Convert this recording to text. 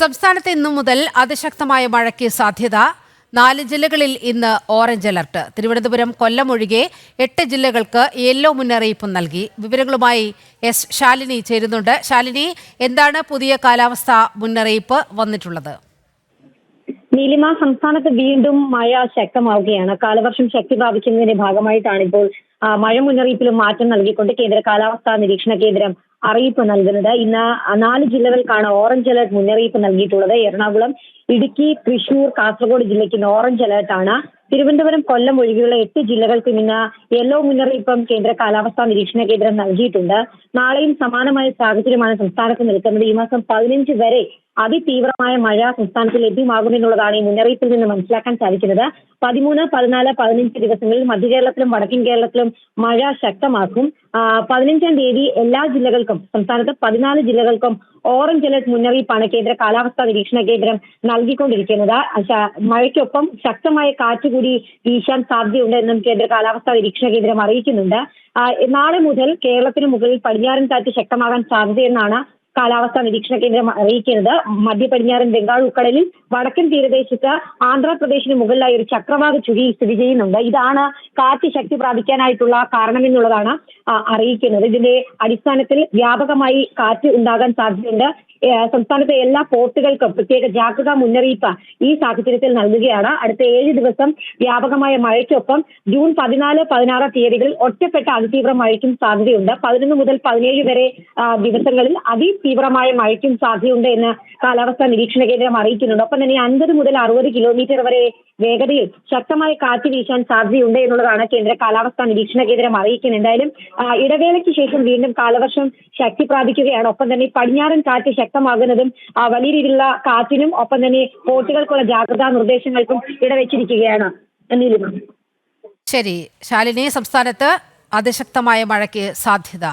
സംസ്ഥാനത്ത് ഇന്നു മുതൽ അതിശക്തമായ മഴയ്ക്ക് സാധ്യത. നാല് ജില്ലകളിൽ ഇന്ന് ഓറഞ്ച് അലർട്ട്. തിരുവനന്തപുരം കൊല്ലം ഒഴികെ എട്ട് ജില്ലകൾക്ക് യെല്ലോ മുന്നറിയിപ്പ് നൽകി. വിവരങ്ങളുമായി എസ് ശാലിനി ചേരുന്നുണ്ട്. ശാലിനി എന്താണ് പുതിയ കാലാവസ്ഥ മുന്നറിയിപ്പ് വന്നിട്ടുള്ളത്? നീലിമ സംസ്ഥാനത്ത് വീണ്ടും മഴ ശക്തമാവുകയാണ്. കാലവർഷം ശക്തി പ്രാപിക്കുന്നതിന്റെ ഭാഗമായിട്ടാണ് ഇപ്പോൾ മഴ മുന്നറിയിപ്പിലും മാറ്റം നൽകിക്കൊണ്ട് കേന്ദ്ര കാലാവസ്ഥാ നിരീക്ഷണ കേന്ദ്രം അറിയിപ്പ് നൽകുന്നത്. ഇന്ന് നാല് ജില്ലകൾക്കാണ് ഓറഞ്ച് അലർട്ട് മുന്നറിയിപ്പ് നൽകിയിട്ടുള്ളത്. എറണാകുളം ഇടുക്കി തൃശൂർ കാസർഗോഡ് ജില്ലയ്ക്ക് ഇന്ന് ഓറഞ്ച് അലർട്ടാണ് തിരുവനന്തപുരം കൊല്ലം ഒഴികെയുള്ള എട്ട് ജില്ലകൾക്കും ഇന്ന് യെല്ലോ മുന്നറിയിപ്പും കേന്ദ്ര കാലാവസ്ഥാ നിരീക്ഷണ കേന്ദ്രം നൽകിയിട്ടുണ്ട്. നാളെയും സമാനമായ സാഹചര്യമാണ് സംസ്ഥാനത്ത് നിൽക്കുന്നത്. ഈ മാസം പതിനഞ്ച് വരെ അതിതീവ്രമായ മഴ സംസ്ഥാനത്ത് ലഭ്യമാകുമെന്നുള്ളതാണ് ഈ മുന്നറിയിപ്പിൽ നിന്ന് മനസ്സിലാക്കാൻ സാധിക്കുന്നത്. പതിമൂന്ന് പതിനാല് പതിനഞ്ച് ദിവസങ്ങളിൽ മധ്യ കേരളത്തിലും വടക്കൻ കേരളത്തിലും മഴ ശക്തമാക്കും പതിനഞ്ചാം തീയതി എല്ലാ ജില്ലകൾക്കും സംസ്ഥാനത്ത് പതിനാല് ജില്ലകൾക്കും ഓറഞ്ച് അലർട്ട് മുന്നറിയിപ്പാണ് കേന്ദ്ര കാലാവസ്ഥാ നിരീക്ഷണ കേന്ദ്രം നൽകിക്കൊണ്ടിരിക്കുന്നത്. മഴയ്ക്കൊപ്പം ശക്തമായ കാറ്റ് കൂടി വീശാൻ സാധ്യതയുണ്ടെന്നും കേന്ദ്ര കാലാവസ്ഥാ നിരീക്ഷണ കേന്ദ്രം അറിയിക്കുന്നുണ്ട്. നാളെ മുതൽ കേരളത്തിന് മുകളിൽ പടിഞ്ഞാറൻ കാറ്റ് ശക്തമാകാൻ സാധ്യതയെന്നാണ് കാലാവസ്ഥാ നിരീക്ഷണ കേന്ദ്രം അറിയിക്കുന്നത് മധ്യ പടിഞ്ഞാറൻ ബംഗാൾ ഉൾക്കടലിൽ വടക്കൻ തീരദേശത്ത് ആന്ധ്രാപ്രദേശിന് മുകളിലായി ഒരു ചക്രവാത ചുഴി സ്ഥിതി ചെയ്യുന്നുണ്ട്. ഇതാണ് കാറ്റ് ശക്തി പ്രാപിക്കാനായിട്ടുള്ള കാരണം എന്നുള്ളതാണ് അറിയിക്കുന്നത്. ഇതിന്റെ അടിസ്ഥാനത്തിൽ വ്യാപകമായി കാറ്റ് ഉണ്ടാകാൻ സാധ്യതയുണ്ട്. സംസ്ഥാനത്തെ എല്ലാ പോർട്ടുകൾക്കും പ്രത്യേക ജാഗ്രതാ മുന്നറിയിപ്പ് ഈ സാഹചര്യത്തിൽ നൽകുകയാണ്. അടുത്ത ഏഴ് ദിവസം വ്യാപകമായ മഴയ്ക്കൊപ്പം ജൂൺ പതിനാല് പതിനാറ് തീയതികളിൽ ഒറ്റപ്പെട്ട അതിതീവ്ര മഴയ്ക്കും സാധ്യതയുണ്ട്. പതിനൊന്ന് മുതൽ പതിനേഴ് വരെ ദിവസങ്ങളിൽ അതിതീവ്രമായ മഴയ്ക്കും സാധ്യതയുണ്ട് എന്ന് കാലാവസ്ഥാ നിരീക്ഷണ കേന്ദ്രം അറിയിക്കുന്നുണ്ട്. ഒപ്പം തന്നെ അൻപത് മുതൽ അറുപത് കിലോമീറ്റർ വരെ വേഗതയിൽ ശക്തമായ കാറ്റ് വീശാൻ സാധ്യതയുണ്ട് എന്നുള്ളതാണ് കേന്ദ്ര കാലാവസ്ഥാ നിരീക്ഷണ കേന്ദ്രം അറിയിക്കുന്നത്. എന്തായാലും ഇടവേളയ്ക്ക് ശേഷം വീണ്ടും കാലവർഷം ശക്തി പ്രാപിക്കുകയാണ്. ഒപ്പം തന്നെ പടിഞ്ഞാറൻ കാറ്റ് ശക്തമാകുന്നതും വലിയ രീതിയിലുള്ള കാറ്റിനും ഒപ്പം തന്നെ ബോട്ടുകൾക്കുള്ള ജാഗ്രതാ നിർദ്ദേശങ്ങൾക്കും ഇടവെച്ചിരിക്കുകയാണ്. ശരി. ശാലിനി സംസ്ഥാനത്ത് അതിശക്തമായ മഴയ്ക്ക് സാധ്യത.